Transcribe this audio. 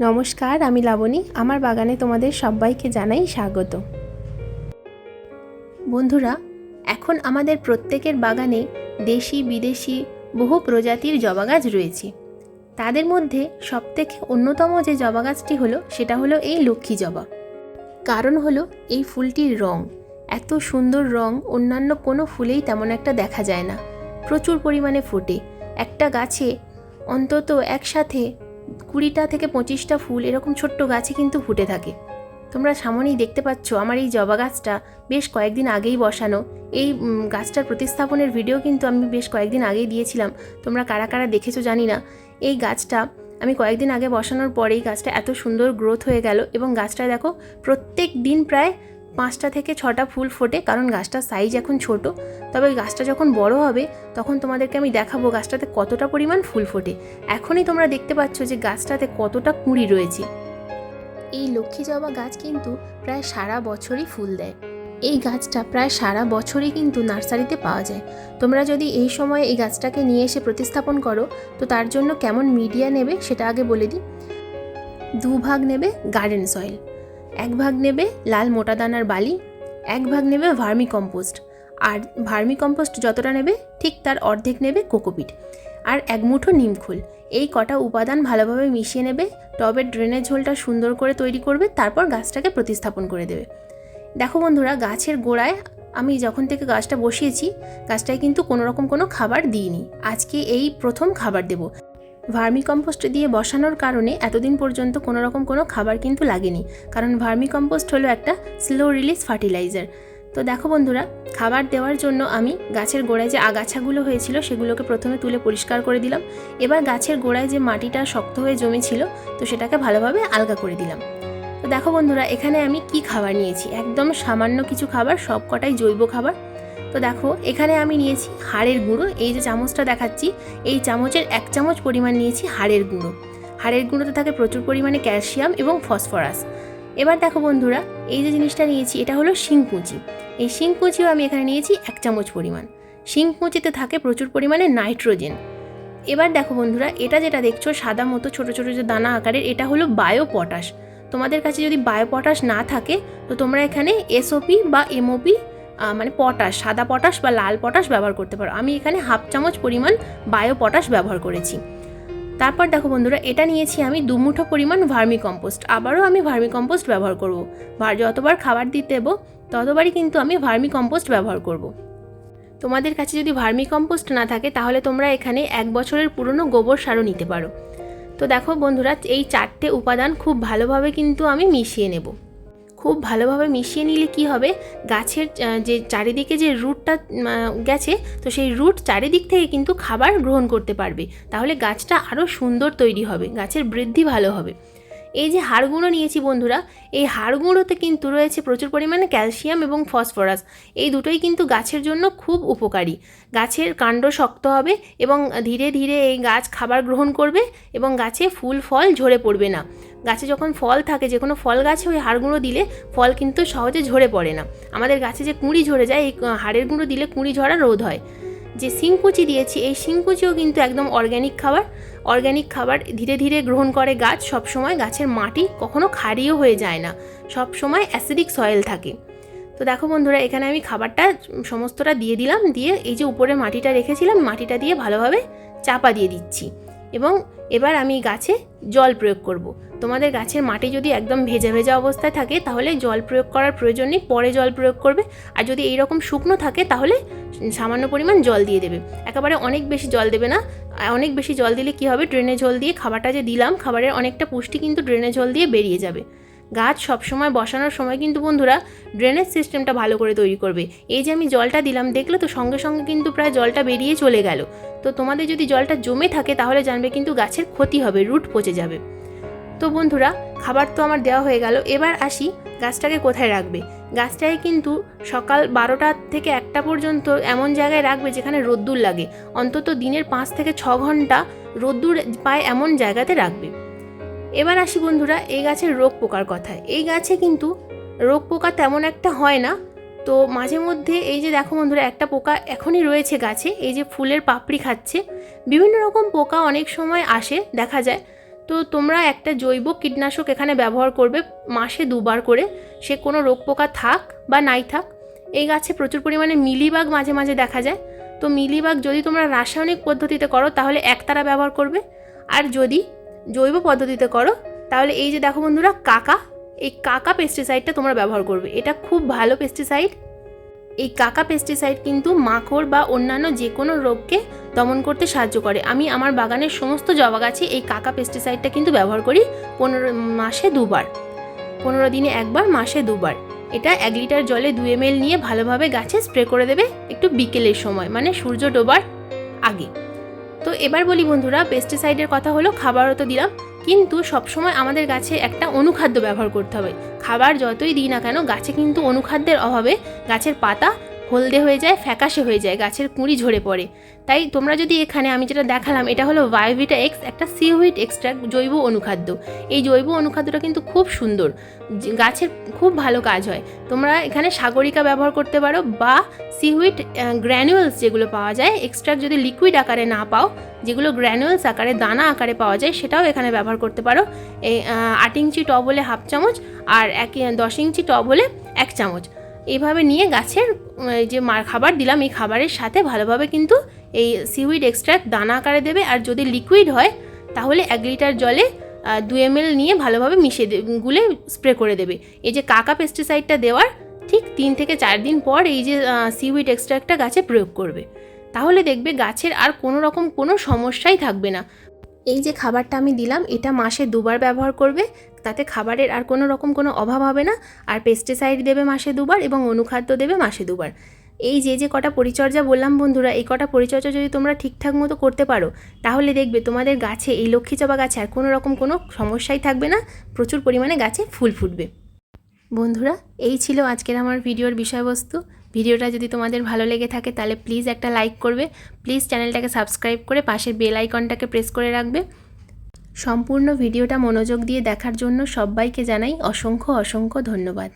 নমস্কার, আমি লাবণী। আমার বাগানে তোমাদের সবাইকে জানাই স্বাগত। বন্ধুরা, এখন আমাদের প্রত্যেকের বাগানে দেশি, বিদেশি, বহু প্রজাতির জবা গাছ রয়েছে। তাদের মধ্যে সবথেকে অন্যতম যে জবা গাছটি হলো, সেটা হলো এই লক্ষ্মী জবা। কারণ হলো, এই ফুলটির রং, এত সুন্দর রং, অন্যান্য কোনো ফুলেই তেমন একটা দেখা যায় না। প্রচুর পরিমাণে ফোটে। একটা গাছে অন্তত একসাথে কুড়িটা থেকে পঁচিশটা ফুল এরকম ছোট্ট গাছে কিন্তু ফুটে থাকে। তোমরা সামনেই দেখতে পাচ্ছ আমার এই জবা গাছটা বেশ কয়েকদিন আগেই বসানো। এই গাছটার প্রতিস্থাপনের ভিডিও কিন্তু আমি বেশ কয়েকদিন আগেই দিয়েছিলাম। তোমরা কারা কারা দেখেছ জানি না। এই গাছটা আমি কয়েকদিন আগে বসানোর পরেই গাছটা এত সুন্দর গ্রোথ হয়ে গেল এবং গাছটা দেখো প্রত্যেক দিন প্রায় পাঁচটা থেকে ছটা ফুল ফোটে, কারণ গাছটার সাইজ এখন ছোট। তবে গাছটা যখন বড় হবে, তখন তোমাদেরকে আমি দেখাবো গাছটাতে কতটা পরিমাণ ফুল ফোটে। এখনই তোমরা দেখতে পাচ্ছ যে গাছটাতে কতটা কুঁড়ি রয়েছে। এই লক্ষ্মী জবা গাছ কিন্তু প্রায় সারা বছরই ফুল দেয়। এই গাছটা প্রায় সারা বছরই কিন্তু নার্সারিতে পাওয়া যায়। তোমরা যদি এই সময়ে এই গাছটাকে নিয়ে এসে প্রতিস্থাপন করো, তো তার জন্য কেমন মিডিয়া নেবে সেটা আগে বলে দিই। দুভাগ নেবে গার্ডেন সয়েল এক ভাগ নেবে লাল মোটা দানার বালি, এক ভাগ নেবে ভার্মি কম্পোস্ট। আর ভার্মি কম্পোস্ট যতটা নেবে, ঠিক তার অর্ধেক নেবে কোকোপিট। আর এক মুঠো নিমখোল এই কটা উপাদান ভালোভাবে মিশিয়ে নেবে, টবের ড্রেনেজ হোলটা সুন্দর করে তৈরি করবে, তারপর গাছটাকে প্রতিস্থাপন করে দেবে। দেখো বন্ধুরা, গাছের গোড়ায় আমি যখন থেকে গাছটা বসিয়েছি, গাছটায় কিন্তু কোনো রকম কোনো খাবার দিইনি। আজকে এই প্রথম খাবার দেব। ভার্মি কম্পোস্ট দিয়ে বসানোর কারণে এতদিন পর্যন্ত কোনো রকম কোনো খাবার কিন্তু লাগেনি। কারণ ভার্মি কম্পোস্ট হলো একটা স্লো রিলিজ ফার্টিলাইজার তো দেখো বন্ধুরা, খাবার দেওয়ার জন্য আমি গাছের গোড়ায় যে আগাছাগুলো হয়েছিল সেগুলোকে প্রথমে তুলে পরিষ্কার করে দিলাম। এবার গাছের গোড়ায় যে মাটিটা শক্ত হয়ে জমেছিল, তো সেটাকে ভালোভাবে আলগা করে দিলাম। তো দেখো বন্ধুরা, এখানে আমি কি খাবার নিয়েছি? একদম সামান্য কিছু খাবার সব কটাই জৈব খাবার। তো দেখো, এখানে আমি নিয়েছি হাড়ের গুঁড়ো। এই যে চামচটা দেখাচ্ছি, এই চামচের এক চামচ পরিমাণ নিয়েছি হাড়ের গুঁড়ো। হাড়ের গুঁড়োতে থাকে প্রচুর পরিমাণে ক্যালসিয়াম এবং ফসফরাস। এবার দেখো বন্ধুরা, এই যে জিনিসটা নিয়েছি, এটা হলো শিংকুচি। এই শিংকুচিও আমি এখানে নিয়েছি এক চামচ পরিমাণ। শিংকুচিতে থাকে প্রচুর পরিমাণে নাইট্রোজেন। এবার দেখো বন্ধুরা, এটা যেটা দেখছ, সাদা মতো ছোটো ছোটো যে দানা আকারের, এটা হলো বায়ো পটাশ তোমাদের কাছে যদি বায়ো পটাশ না থাকে, তো তোমরা এখানে এসওপি বা এমওপি মানে পটাশ, সাদা পটাশ বা লাল পটাশ ব্যবহার করতে পারো। আমি এখানে হাফ চামচ পরিমাণ বায়ো পটাশ ব্যবহার করেছি। তারপর দেখো বন্ধুরা, এটা নিয়েছি আমি দুমুঠো পরিমাণ ভার্মি কম্পোস্ট আবারও আমি ভার্মি কম্পোস্ট ব্যবহার করব। যতবার খাবার দিতে দেবো, ততবারই কিন্তু আমি ভার্মি কম্পোস্ট ব্যবহার করব। তোমাদের কাছে যদি ভার্মি কম্পোস্ট না থাকে, তাহলে তোমরা এখানে এক বছরের পুরনো গোবর সারও নিতে পারো। তো দেখো বন্ধুরা, এই চারটে উপাদান খুব ভালোভাবে কিন্তু আমি মিশিয়ে নেব। খুব ভালোভাবে মিশিয়ে নিলে কি হবে? গাছের যে চারিদিকে যে রুটটা গেছে, তো সেই রুট চারিদিক থেকে কিন্তু খাবার গ্রহণ করতে পারবে। তাহলে গাছটা আরও সুন্দর তৈরি হবে, গাছের বৃদ্ধি ভালো হবে। এই যে হাড়গুঁড়ো নিয়েছি বন্ধুরা, এই হাড়গুঁড়োতে কিন্তু রয়েছে প্রচুর পরিমাণে ক্যালসিয়াম এবং ফসফরাস। এই দুটোই কিন্তু গাছের জন্য খুব উপকারী। গাছের কাণ্ড শক্ত হবে এবং ধীরে ধীরে এই গাছ খাবার গ্রহণ করবে এবং গাছে ফুল, ফল ঝরে পড়বে না। গাছে যখন ফল থাকে, যে কোনো ফল গাছে ওই হাড় গুঁড়ো দিলে ফল কিন্তু সহজে ঝরে পড়ে না। আমাদের গাছে যে কুঁড়ি ঝরে যায়, এই হাড়ের গুঁড়ো দিলে কুঁড়ি ঝরা রোধ হয়। যে শিংকুচি দিয়েছি, এই শিংকুচিও কিন্তু একদম অর্গ্যানিক খাবার। অর্গ্যানিক খাবার ধীরে ধীরে গ্রহণ করে গাছ। সবসময় গাছের মাটি কখনো ক্ষারীয় হয়ে যায় না। সব সময় অ্যাসিডিক সয়েল থাকে। তো দেখো বন্ধুরা, এখানে আমি খাবারটা সমস্তটা দিয়ে দিলাম। দিয়ে এই যে উপরে মাটিটা রেখেছিলাম, মাটিটা দিয়ে ভালোভাবে চাপা দিয়ে দিচ্ছি। এবং এবার আমি গাছে জল প্রয়োগ করব। তোমাদের গাছের মাটি যদি একদম ভেজা ভেজা অবস্থায় থাকে, তাহলে জল প্রয়োগ করার প্রয়োজন নেই, পরে জল প্রয়োগ করবে। আর যদি এইরকম শুকনো থাকে, তাহলে সামান্য পরিমাণ জল দিয়ে দেবে। একেবারে অনেক বেশি জল দেবে না। অনেক বেশি জল দিলে কী হবে? ড্রেনে জল দিয়ে খাবারটা যে দিলাম, খাবারের অনেকটা পুষ্টি কিন্তু ড্রেনে জল দিয়ে বেরিয়ে যাবে। গাছ সবসময় বসানোর সময় কিন্তু বন্ধুরা ড্রেনেজ সিস্টেমটা ভালো করে তৈরি করবে। এই যে আমি জলটা দিলাম, দেখলে তো সঙ্গে সঙ্গে কিন্তু প্রায় জলটা বেরিয়ে চলে গেল। তো তোমাদের যদি জলটা জমে থাকে, তাহলে জানবে কিন্তু গাছের ক্ষতি হবে, রুট পচে যাবে। তো বন্ধুরা, খাবার তো আমার দেওয়া হয়ে গেল। এবার আসি গাছটাকে কোথায় রাখবে? গাছটাকে কিন্তু সকাল বারোটা থেকে একটা পর্যন্ত এমন জায়গায় রাখবে যেখানে রোদ্দুর লাগে। অন্তত দিনের পাঁচ থেকে ছ ঘণ্টা রোদ্দুর পায় এমন জায়গাতে রাখবে। এবার আসি বন্ধুরা, এই গাছের রোগ পোকার কথা। এই গাছে কিন্তু রোগ পোকা তেমন একটা হয় না। তো মাঝে মধ্যে এই যে দেখো বন্ধুরা, একটা পোকা এখনই রয়েছে গাছে, এই যে ফুলের পাপড়ি খাচ্ছে। বিভিন্ন রকম পোকা অনেক সময় আসে, দেখা যায়। তো তোমরা একটা জৈব কীটনাশক এখানে ব্যবহার করবে মাসে দুবার করে। সে কোনো রোগ পোকা থাক বা নাই থাক, এই গাছে প্রচুর পরিমাণে মিলিবাগ মাঝে মাঝে দেখা যায়। তো মিলিবাগ যদি তোমরা রাসায়নিক পদ্ধতিতে করো, তাহলে একতারা ব্যবহার করবে। আর যদি জৈব পদ্ধতিতে করো, তাহলে এই যে দেখো বন্ধুরা, কাকা, এই কাকা পেস্টিসাইডটা তোমরা ব্যবহার করবে। এটা খুব ভালো পেস্টিসাইড এই কাকা পেস্টিসাইড কিন্তু মাকড় বা অন্যান্য যে কোনো রোগকে দমন করতে সাহায্য করে। আমি আমার বাগানের সমস্ত জবা গাছে এই কাকা পেস্টিসাইডটা কিন্তু ব্যবহার করি পনেরো, মাসে দুবার। পনেরো দিনে একবার, মাসে দুবার। এটা এক লিটার জলে দু এম নিয়ে ভালোভাবে গাছে স্প্রে করে দেবে একটু বিকেলের সময় মানে সূর্য ডোবার আগে। তো এবার বলি বন্ধুরা পেস্টিসাইডের কথা হলো খাবারও তো দিলাম, কিন্তু সবসময় আমাদের গাছে একটা অনুখাদ্য ব্যবহার করতে হবে। খাবার যতই দিই না কেন, গাছে কিন্তু অনুখাদ্যের অভাবে গাছের পাতা হলদে হয়ে যায়, ফ্যাকাশে হয়ে যায়, গাছের কুঁড়ি ঝরে পড়ে। তাই তোমরা যদি এখানে আমি যেটা দেখালাম, এটা হলো বায়োভিটা এক্স একটা সিউইট এক্সট্রাক্ট জৈব অনুখাদ্য। এই জৈব অনুখাদ্যটা কিন্তু খুব সুন্দর গাছের খুব ভালো কাজ হয়। তোমরা এখানে সাগরিকা ব্যবহার করতে পারো বা সিউইট গ্র্যানুয়েলস যেগুলো পাওয়া যায় এক্সট্রাক্ট যদি লিকুইড আকারে না পাও, যেগুলো গ্র্যানুয়েলস আকারে, দানা আকারে পাওয়া যায়, সেটাও এখানে ব্যবহার করতে পারো। এই আট ইঞ্চি টব হলে হাফ চামচ, আর এক, দশ ইঞ্চি টব হলে এক চামচ। এইভাবে নিয়ে গাছের যে মার খাবার দিলাম, এই খাবারের সাথে ভালোভাবে কিন্তু এই সিউইড এক্সট্রাক্ট দানা আকারে দেবে। আর যদি লিকুইড হয়, তাহলে এক লিটার জলে দু এম নিয়ে ভালোভাবে মিশিয়ে গুলে স্প্রে করে দেবে। এই যে কাকা পেস্টিসাইডটা দেওয়ার, ঠিক তিন থেকে চার দিন পর এই যে সিউইড এক্সট্রাক্টটা গাছে প্রয়োগ করবে। তাহলে দেখবে গাছের আর কোনো রকম কোনো সমস্যাই থাকবে না। এই যে খাবারটা আমি দিলাম, এটা মাসে দুবার ব্যবহার করবে। তাতে খাবারের আর কোনো রকম কোনো অভাব হবে না। আর পেস্টিসাইড দেবে মাসে দুবার এবং অনুখাদ্য দেবে মাসে দুবার। এই যে যে কটা পরিচর্যা বললাম বন্ধুরা, এই কটা পরিচর্যা যদি তোমরা ঠিকঠাক মতো করতে পারো, তাহলে দেখবে তোমাদের গাছে এই লক্ষ্মী জবা গাছে আর কোনো রকম কোনো সমস্যাই থাকবে না। প্রচুর পরিমাণে গাছে ফুল ফুটবে। বন্ধুরা, এই ছিল আজকের আমার ভিডিওর বিষয়বস্তু। ভিডিওটা যদি তোমাদের ভালো লেগে থাকে, তাহলে প্লিজ একটা লাইক করবে। প্লিজ চ্যানেলটাকে সাবস্ক্রাইব করে পাশের বেল আইকনটাকে প্রেস করে রাখবে। সম্পূর্ণ ভিডিওটা মনোযোগ দিয়ে দেখার জন্য সবাইকে জানাই অসংখ্য অসংখ্য ধন্যবাদ।